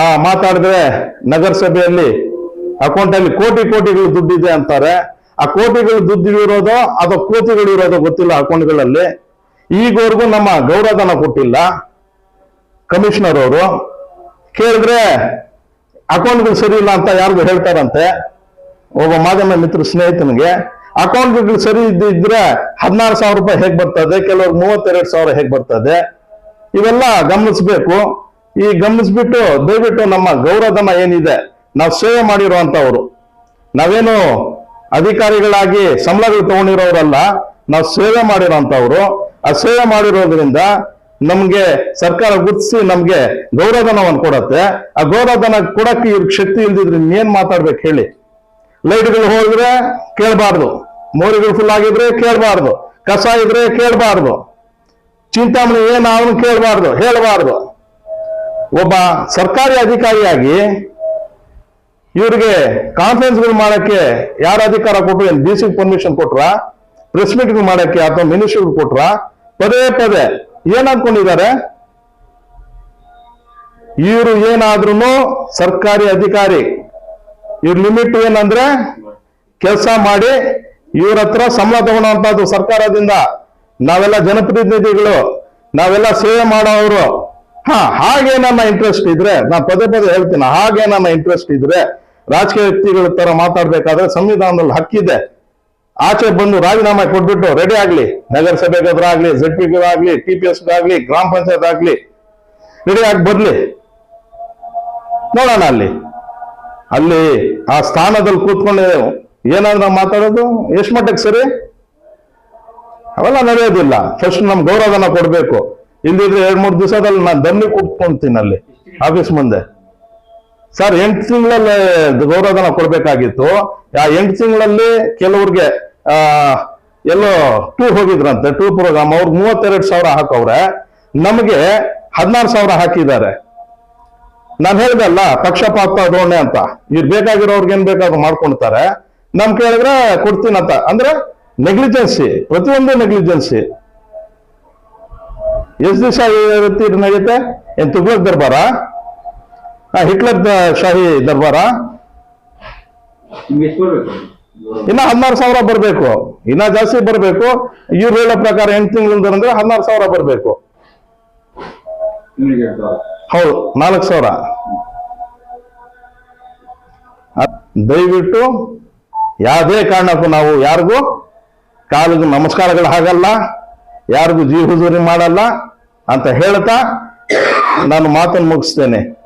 ಆ ಮಾತಾಡಿದ್ರೆ ನಗರಸಭೆಯಲ್ಲಿ ಅಕೌಂಟಲ್ಲಿ ಕೋಟಿ ಕೋಟಿಗಳು ದುಡ್ಡಿದೆ ಅಂತಾರೆ. ಆ ಕೋಟಿಗಳು ದುಡ್ಡು ಇರೋದೋ ಅಥವಾ ಕೋತಿಗಳು ಇರೋದೋ ಗೊತ್ತಿಲ್ಲ ಅಕೌಂಟ್ಗಳಲ್ಲಿ ಈಗವರೆಗೂ ನಮ್ಮ ಗೌರವಧನ ಕೊಟ್ಟಿಲ್ಲ. ಕಮಿಷನರ್ ಅವರು ಕೇಳಿದ್ರೆ ಅಕೌಂಟ್ಗಳು ಸರಿ ಇಲ್ಲ ಅಂತ ಯಾರಿಗೂ ಹೇಳ್ತಾರಂತೆ. ಒಬ್ಬ ಮಾಧ್ಯಮ ಮಿತ್ರ ಸ್ನೇಹಿತನಿಗೆ ಅಕೌಂಟ್ಗಳು ಸರಿ ಇದ್ದಿದ್ರೆ ಹದಿನಾರು ಸಾವಿರ ರೂಪಾಯಿ ಹೇಗೆ ಬರ್ತದೆ? ಕೆಲವ್ರಿಗೆ ಮೂವತ್ತೆರಡು ಸಾವಿರ ಹೇಗೆ ಬರ್ತದೆ? ಇವೆಲ್ಲ ಗಮನಿಸ್ಬೇಕು. ಈ ಗಮನಿಸ್ಬಿಟ್ಟು, ದಯವಿಟ್ಟು ನಮ್ಮ ಗೌರವಧನ ಏನಿದೆ, ನಾವು ಸೇವೆ ಮಾಡಿರುವಂತವ್ರು ನಾವೇನು ಅಧಿಕಾರಿಗಳಾಗಿ ಸಂಬಳಗಳು ತಗೊಂಡಿರೋರಲ್ಲ, ನಾವು ಸೇವೆ ಮಾಡಿರೋಂಥವ್ರು ಆ ಸೇವೆ ಮಾಡಿರೋದ್ರಿಂದ ನಮ್ಗೆ ಸರ್ಕಾರ ಗುರುತಿಸಿ ನಮ್ಗೆ ಗೌರವಧನವನ್ನು ಕೊಡತ್ತೆ. ಆ ಗೌರವಧನ ಕೊಡಕ್ಕೆ ಇವ್ರಿಗೆ ಶಕ್ತಿ ಇಲ್ದಿದ್ರೆ ಏನ್ ಮಾತಾಡ್ಬೇಕು ಹೇಳಿ. ಲೈಟ್ಗಳು ಹೋದ್ರೆ ಕೇಳಬಾರ್ದು. ಮೋರಿಗಳು ಫುಲ್ ಆಗಿದ್ರೆ ಕೇಳಬಾರ್ದು. ಕಸ ಇದ್ರೆ ಕೇಳಬಾರ್ದು. ಚಿಂತಾಮಣಿ ಏನು ಅವನು ಕೇಳಬಾರ್ದು, ಹೇಳಬಾರ್ದು. ಒಬ್ಬ ಸರ್ಕಾರಿ ಅಧಿಕಾರಿಯಾಗಿ ಇವ್ರಿಗೆ ಕಾನ್ಫರೆನ್ಸ್ಗಳು ಮಾಡಕ್ಕೆ ಯಾರ ಅಧಿಕಾರ ಕೊಟ್ಟರು ಏನ್ ಡಿ ಸಿ ಪರ್ಮಿಷನ್ ಕೊಟ್ರ ಪ್ರೆಸ್ ಮೀಟ್ಗಳು ಮಾಡಕ್ಕೆ ಅಥವಾ ಮಿನಿಸ್ಟ್ರಿಗಳು ಕೊಟ್ರ, ಪದೇ ಪದೇ ಏನ್ ಇವರು ಏನಾದ್ರೂ ಸರ್ಕಾರಿ ಅಧಿಕಾರಿ, ಇವ್ರ ಲಿಮಿಟ್ ಏನಂದ್ರೆ ಕೆಲಸ ಮಾಡಿ ಇವ್ರ ಹತ್ರ ಸಂಬಳ ತಗೊಳ್ಳೋಂಥದ್ದು ಸರ್ಕಾರದಿಂದ, ನಾವೆಲ್ಲ ಜನಪ್ರತಿನಿಧಿಗಳು, ನಾವೆಲ್ಲ ಸೇವೆ ಮಾಡೋರು ಹಾ, ಹಾಗೆ ನನ್ನ ಇಂಟ್ರೆಸ್ಟ್ ಇದ್ರೆ, ನಾನು ಪದೇ ಪದೇ ಹೇಳ್ತೀನಿ, ಹಾಗೆ ನನ್ನ ಇಂಟ್ರೆಸ್ಟ್ ಇದ್ರೆ, ರಾಜಕೀಯ ವ್ಯಕ್ತಿಗಳ ತರ ಮಾತಾಡ್ಬೇಕಾದ್ರೆ ಸಂವಿಧಾನದಲ್ಲಿ ಹಕ್ಕಿದೆ ಆಚೆ ಬಂದು ರಾಜೀನಾಮೆ ಕೊಟ್ಬಿಟ್ಟು ರೆಡಿ ಆಗ್ಲಿ ನಗರಸಭೆಗಾದ್ರಾಗ್ಲಿ ಜೆಡ್ ಆಗ್ಲಿ ಟಿ ಪಿ ಎಸ್ ಆಗ್ಲಿ, ಗ್ರಾಮ ಪಂಚಾಯತ್ ಆಗ್ಲಿ ರೆಡಿ ಆಗಿ ಬರ್ಲಿ. ನೋಡೋಣ ಅಲ್ಲಿ. ಅಲ್ಲಿ ಆ ಸ್ಥಾನದಲ್ಲಿ ಕೂತ್ಕೊಂಡು ಏನಾದ್ರು ಮಾತಾಡೋದು? ಎಷ್ಟು ಮಟ್ಟಕ್ಕೆ ಸರಿ? ಅವೆಲ್ಲ ನಡೆಯೋದಿಲ್ಲ. ಫಸ್ಟ್ ನಮ್ಗೆ ಗೌರವನ ಕೊಡ್ಬೇಕು. ಇಲ್ದಿದ್ರೆ ಎರಡ್ ಮೂರು ದಿವಸದಲ್ಲಿ ನಾನು ದಮ್ಮಿ ಕೂತ್ಕೊಂತೀನಿ ಅಲ್ಲಿ ಆಫೀಸ್ ಮುಂದೆ. ಸರ್, ಎಂಟು ತಿಂಗಳಲ್ಲಿ ಗೌರವಧನ ಕೊಡ್ಬೇಕಾಗಿತ್ತು. ಆ ಎಂಟು ತಿಂಗಳಲ್ಲಿ ಕೆಲವ್ರಿಗೆ, ಆ, ಎಲ್ಲೋ ಟೂರ್ ಹೋಗಿದ್ರಂತೆ ಟೂರ್ ಪ್ರೋಗ್ರಾಮ್ ಅವ್ರಿಗೆ ಮೂವತ್ತೆರಡು ಸಾವಿರ ಹಾಕವ್ರೆ. ನಮಗೆ ಹದಿನಾರು ಸಾವಿರ ಹಾಕಿದ್ದಾರೆ. ನಾನು ಹೇಳ್ದಲ್ಲ ಪಕ್ಷಪಾತ ಧೋರಣೆ ಅಂತ. ಇವ್ರು ಬೇಕಾಗಿರೋರ್ಗೆ ಏನ್ ಬೇಕಾದ್ರೂ ಮಾಡ್ಕೊಳ್ತಾರೆ ನಮ್ ಕೇಳಿದ್ರೆ ಕೊಡ್ತೀನಂತ. ಅಂದ್ರೆ ನೆಗ್ಲಿಜೆನ್ಸಿ ಪ್ರತಿಯೊಂದು ನೆಗ್ಲಿಜೆನ್ಸಿ ಎಷ್ಟ್ ದಿವಸ ಇರುತ್ತೆ ಇದು ನಡೆಯುತ್ತೆ ಏನ್ ತುಗ್ಲಕ್ ದರ್ಬಾರ? ಹಿಟ್ಲರ್ ಶಾಹಿ ದರ್ಬಾರ? ಇನ್ನ ಹದಿನಾರು ಸಾವಿರ ಬರ್ಬೇಕು. ಇನ್ನ ಜಾಸ್ತಿ ಬರ್ಬೇಕು. ಇವ್ರು ಹೇಳೋ ಪ್ರಕಾರ ಎಂಟು ತಿಂಗಳಿಂದ ಅಂದ್ರೆ ಹದಿನಾರು ಸಾವಿರ ಬರ್ಬೇಕು. ಹೌದು ನಾಲ್ಕು ಸಾವಿರ. ದಯವಿಟ್ಟು ಯಾವುದೇ ಕಾರಣಕ್ಕೂ ನಾವು ಯಾರಿಗೂ ಕಾಲಿಗೂ ನಮಸ್ಕಾರಗಳು ಹಾಗಲ್ಲ ಯಾರಿಗೂ ಜೀವ ಹುಜೂರಿ ಮಾಡಲ್ಲ. ಅಂತ ಹೇಳ್ತಾ ನಾನು ಮಾತನ್ನು ಮುಗಿಸ್ತೇನೆ.